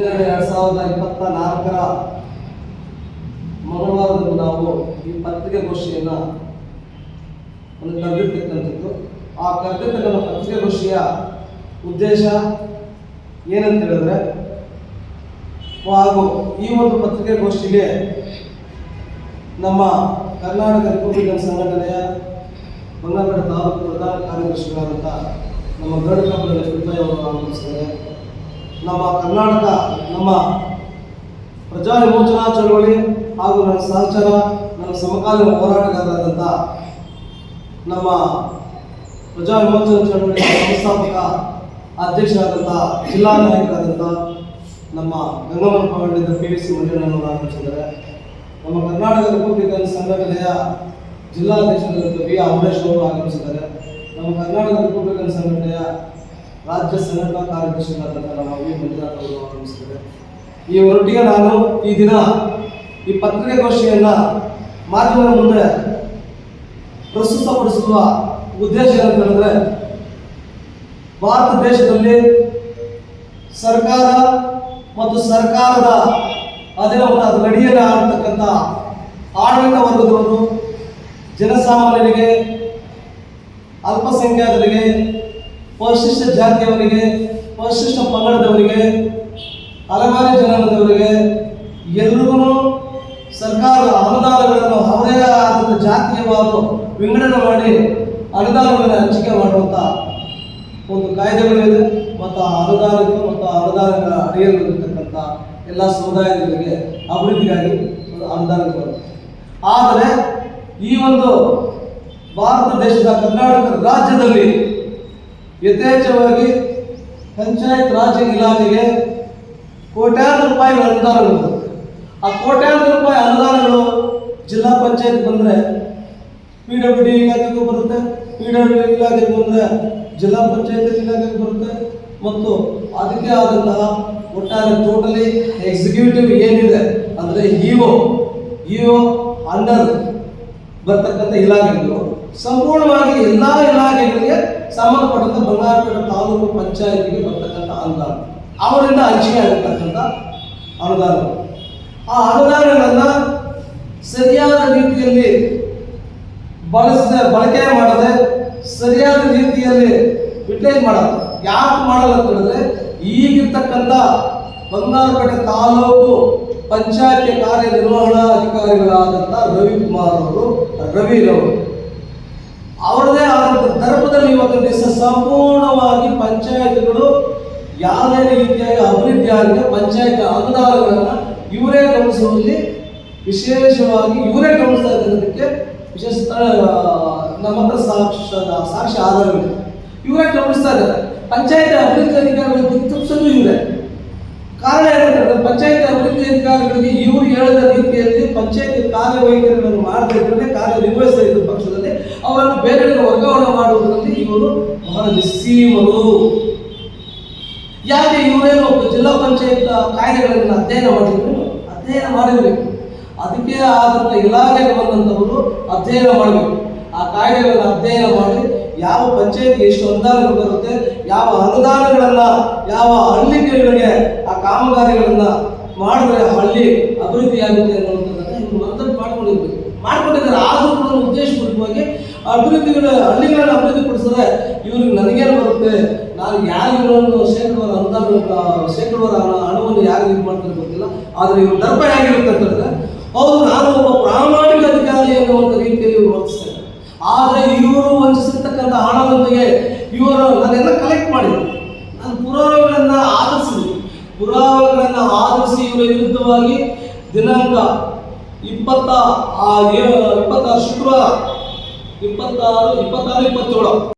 ಹನ್ನೆರಡು ಎರಡು ಸಾವಿರದ ಇಪ್ಪತ್ತ ನಾಲ್ಕರ ಮಂಗಳವಾರದಂದು ನಾವು ಈ ಪತ್ರಿಕಾಗೋಷ್ಠಿಯನ್ನು ಒಂದು ಕರೆದಿರ್ತಕ್ಕಂಥದ್ದು. ಆ ಕರೆದಿರ್ತಕ್ಕಂಥ ಪತ್ರಿಕಾಗೋಷ್ಠಿಯ ಉದ್ದೇಶ ಏನಂತ ಹೇಳಿದ್ರೆ, ಹಾಗೂ ಈ ಒಂದು ಪತ್ರಿಕಾಗೋಷ್ಠಿಗೆ ನಮ್ಮ ಕರ್ನಾಟಕ ರಿಪಬ್ಲಿಕನ್ ಸಂಘಟನೆಯ ಬಂಗಾರಪೇಟೆ ತಾಲೂಕು ಪ್ರಧಾನ ಕಾರ್ಯದರ್ಶಿಗಳಾದಂಥ ನಮ್ಮ ಗರುಡ ಕಂಪನಿಯ ಅವರು ಆಗಮಿಸಿದ್ದಾರೆ ನಮ್ಮ ಕರ್ನಾಟಕ, ನಮ್ಮ ಪ್ರಜಾ ವಿಮೋಚನಾ ಚಳವಳಿ ಹಾಗೂ ನನ್ನ ಸಹಚರ ನನ್ನ ಸಮಕಾಲೀನ ಹೋರಾಟಗಾರರಾದಂಥ ನಮ್ಮ ಪ್ರಜಾ ವಿಮೋಚನಾ ಚಳವಳಿಯ ಸಂಸ್ಥಾಪಕ ಅಧ್ಯಕ್ಷರಾದಂಥ ಜಿಲ್ಲಾ ನಾಯಕರಾದಂಥ ನಮ್ಮ ಗಂಗಮ್ಮನ ಪಂಡಿತ ಪಿ ವಿ ಸಿ ಮಂಜಣ್ಣನವರು ನಮ್ಮ ಕರ್ನಾಟಕ ರಿಪಬ್ಲಿಕನ್ ಸಂಘಟನೆಯ ಜಿಲ್ಲಾಧ್ಯಕ್ಷರಾದಂಥ ಬಿ ಅಮರೇಶ್ ಅವರು ಆಗಮಿಸಿದ್ದಾರೆ. ನಮ್ಮ ಕರ್ನಾಟಕ ರಿಪಬ್ಲಿಕನ್ ಸಂಘಟನೆಯ ರಾಜ್ಯ ಸಂಘಟನಾ ಕಾರ್ಯದರ್ಶಿಗಳಾದಂಥ ಈ ಹೊರಟಿಗೆ ನಾನು ಈ ದಿನ ಈ ಪತ್ರಿಕಾಗೋಷ್ಠಿಯನ್ನು ಮಾಧ್ಯಮದ ಮುಂದೆ ಪ್ರಸ್ತುತಪಡಿಸುವ ಉದ್ದೇಶ ಏನಂತಂದ್ರೆ, ಭಾರತ ದೇಶದಲ್ಲಿ ಸರ್ಕಾರ ಮತ್ತು ಸರ್ಕಾರದ ಅಧೀನವನ್ನು ಅದರ ಅಡಿಯಲ್ಲಿ ಆಡ್ತಕ್ಕಂಥ ಆಡಳಿತ ವರ್ಗದವರು, ಜನಸಾಮಾನ್ಯರಿಗೆ, ಅಲ್ಪಸಂಖ್ಯಾತರಿಗೆ ಪರಿಶಿಷ್ಟ ಜಾತಿಯವರಿಗೆ, ಪರಿಶಿಷ್ಟ ಪಂಗಡದವರಿಗೆ ಅಲೆಮಾರಿ ಜನಾಂಗದವರಿಗೆ ಎಲ್ರಿಗೂ ಸರ್ಕಾರದ ಅನುದಾನಗಳನ್ನು ಅವರೇ ಆದಂಥ ಜಾತಿಯವಾದ ವಿಂಗಡಣೆ ಮಾಡಿ ಅನುದಾನಗಳನ್ನು ಹಂಚಿಕೆ ಮಾಡುವಂಥ ಒಂದು ಕಾಯ್ದೆಗಳಿದೆ. ಮತ್ತು ಆ ಅನುದಾನಗಳು ಮತ್ತು ಆ ಅನುದಾನಗಳ ಅಡಿಯಲ್ಲಿರತಕ್ಕಂಥ ಎಲ್ಲ ಸಮುದಾಯದವರಿಗೆ ಅಭಿವೃದ್ಧಿಗಾಗಿ ಅನುದಾನಗಳು ಆದರೆ ಈ ಒಂದು ಭಾರತ ದೇಶದ ಕರ್ನಾಟಕ ರಾಜ್ಯದಲ್ಲಿ ಯಥೇಚ್ಛವಾಗಿ ಪಂಚಾಯತ್ ರಾಜ್ ಇಲಾಖೆಗೆ ಕೋಟ್ಯಾಂತರ ರೂಪಾಯಿ ಅನುದಾನಗಳು. ಆ ಕೋಟ್ಯಾಂತರ ರೂಪಾಯಿ ಅನುದಾನಗಳು ಜಿಲ್ಲಾ ಪಂಚಾಯತ್ ಬಂದರೆ ಪಿ ಡಬ್ಲ್ಯೂ ಡಿ ಇಲಾಖೆಗೂ ಬರುತ್ತೆ ಪಿ ಡಬ್ಲ್ಯೂ ಡಿ ಇಲಾಖೆಗೆ ಬಂದರೆ ಜಿಲ್ಲಾ ಪಂಚಾಯತ್ ಇಲಾಖೆಗೆ ಬರುತ್ತೆ. ಮತ್ತು ಅದಕ್ಕೆ ಆದಂತಹ ಒಟ್ಟಾರೆ ಟೋಟಲಿ ಎಕ್ಸಿಕ್ಯೂಟಿವ್ ಏನಿದೆ ಅಂದರೆ ಇಒ ಇಒ ಅಂಡರ್ ಬರ್ತಕ್ಕಂಥ ಇಲಾಖೆಗಳು. ಸಂಪೂರ್ಣವಾಗಿ ಎಲ್ಲ ಇಲಾಖೆಗಳಿಗೆ ಸಂಬಂಧಪಟ್ಟಂತ ಬಂಗಾರಪೇಟ ತಾಲೂಕು ಪಂಚಾಯತಿಗೆ ಬರ್ತಕ್ಕಂಥ ಅನುದಾನ. ಅವರಿಂದ ಹಂಚಿಕೆ ಆಗಿರ್ತಕ್ಕಂಥ ಅನುದಾನಗಳು ಆ ಅನುದಾನಗಳನ್ನು ಸರಿಯಾದ ರೀತಿಯಲ್ಲಿ ಬಳಸಿದ, ಬಳಕೆ ಮಾಡದೆ ಸರಿಯಾದ ರೀತಿಯಲ್ಲಿ ಯುಟಿಲೈಸ್ ಮಾಡಲ್ಲ. ಯಾಕೆ ಮಾಡಲ್ಲ ಅಂತ ಹೇಳಿದ್ರೆ, ಈಗಿರ್ತಕ್ಕಂಥ ಬಂಗಾರಪೇಟೆ ತಾಲೂಕು ಪಂಚಾಯತಿ ಕಾರ್ಯನಿರ್ವಹಣಾ ಅಧಿಕಾರಿಗಳಾದಂಥ ರವಿಕುಮಾರ್ ಅವರು ರವಿರವರು ಅವರದೇ ಆದಂಥ ಧರ್ಮದಲ್ಲಿ ಇವತ್ತು ದಿವಸ ಸಂಪೂರ್ಣವಾಗಿ ಪಂಚಾಯತ್ಗಳು ಯಾವುದೇ ರೀತಿಯಾಗಿ ಅಭಿವೃದ್ಧಿ ಆಗಿದೆ ಪಂಚಾಯತ್ ಅನುದಾನಗಳನ್ನು ಇವರೇ ಗಮನಿಸುವಲ್ಲಿ ವಿಶೇಷವಾಗಿ ಇವರೇ ಗಮನಿಸ್ತಾ ಇದ್ದಕ್ಕೆ ವಿಶೇಷ ನಮ್ಮ ಹತ್ರ ಸಾಕ್ಷ, ಸಾಕ್ಷಿ ಆಧಾರಗಳಿದೆ. ಇವರೇ ಗಮನಿಸ್ತಾ ಇದ್ದಾರೆ. ಪಂಚಾಯತ್ ಅಭಿವೃದ್ಧಿ ಅಧಿಕಾರಿಗಳು ತಪ್ಪಿಸಲು ಇವರೇ. ಕಾರಣ ಏನಂತಂದ್ರೆ ಪಂಚಾಯತ್ ಅಭಿವೃದ್ಧಿ ಅಧಿಕಾರಿಗಳಿಗೆ ಇವರು ಹೇಳಿದ ರೀತಿಯಲ್ಲಿ ಪಂಚಾಯತ್ ಕಾರ್ಯವೈಖರಿಗಳನ್ನು ಮಾಡದೇ ಇದ್ದರೆ ನಿಸ್ಸೀಮರು. ಯಾಕೆ ಇವರೇನು ಜಿಲ್ಲಾ ಪಂಚಾಯತ್ ಕಾಯ್ದೆಗಳನ್ನು ಅಧ್ಯಯನ ಮಾಡಿದ್ರು? ಅಧ್ಯಯನ ಮಾಡಿರಬೇಕು. ಅದಕ್ಕೆ ಆದಂಥ ಇಲಾಖೆಗೆ ಬಂದಂಥವರು ಅಧ್ಯಯನ ಮಾಡಬೇಕು. ಆ ಕಾಯ್ದೆಗಳನ್ನು ಅಧ್ಯಯನ ಮಾಡಿ ಯಾವ ಪಂಚಾಯತ್ಗೆ ಎಷ್ಟು ಅನುದಾನಗಳು ಬರುತ್ತೆ, ಯಾವ ಅನುದಾನಗಳನ್ನ, ಯಾವ ಹಳ್ಳಿಗಳಿಗೆ ಆ ಕಾಮಗಾರಿಗಳನ್ನ ಮಾಡಿದ್ರೆ ಹಳ್ಳಿ ಅಭಿವೃದ್ಧಿ ಆಗುತ್ತೆ ಅನ್ನುವಂಥದ್ದನ್ನ ಇವರು ಮಾಡ್ಕೊಂಡಿರ್ಬೇಕು. ಮಾಡ್ಕೊಂಡಿದ್ದಾರೆ. ಆದರೂ ಅಭಿವೃದ್ಧಿಗಳ ಹಳ್ಳಿಗಳನ್ನ ಅಭಿವೃದ್ಧಿ ಪಡಿಸಿದ್ರೆ ಇವ್ರಿಗೆ ನನಗೇನು ಬರುತ್ತೆ? ನಾನು ಯಾರಿಗಳನ್ನು ಶೇಕಡವಾರ ಅನುದಾನ ಶೇಕಡವಾರ ಹಣ, ಹಣವನ್ನು ಯಾರು ಇದು ಮಾಡ್ತಾರೆ ಗೊತ್ತಿಲ್ಲ. ಆದರೆ ಇವ್ರು ದರ್ಪ ಹೇಗಿರುತ್ತೆ ಅಂತ ಹೇಳಿದ್ರೆ, ಹೌದು, ನಾನು ಒಬ್ಬ ಪ್ರಾಮಾಣಿಕ ಅಧಿಕಾರಿ ಅನ್ನುವಂಥ ರೀತಿಯಲ್ಲಿ ಇವರು ವರ್ತಿಸ್ತಾರೆ. ಆದರೆ ಇವರು ವಂಚಿಸಿರ್ತಕ್ಕಂಥ ಹಣದೊಂದಿಗೆ ಇವರು ನಾನೆಲ್ಲ ಕಲೆಕ್ಟ್ ಮಾಡಿದೆ ನಾನು ಪುರಾವೆಗಳನ್ನ ಆಧರಿಸಿದೆ. ಪುರಾವೆಗಳನ್ನ ಆಧರಿಸಿ ಇವರ ವಿರುದ್ಧವಾಗಿ ದಿನಾಂಕ ಇಪ್ಪತ್ತ ಇಪ್ಪತ್ತಾರು ಶುಕ್ರವಾರ ಇಪ್ಪತ್ತಾರು ಇಪ್ಪತ್ತಾರು ಇಪ್ಪತ್ತೇಳು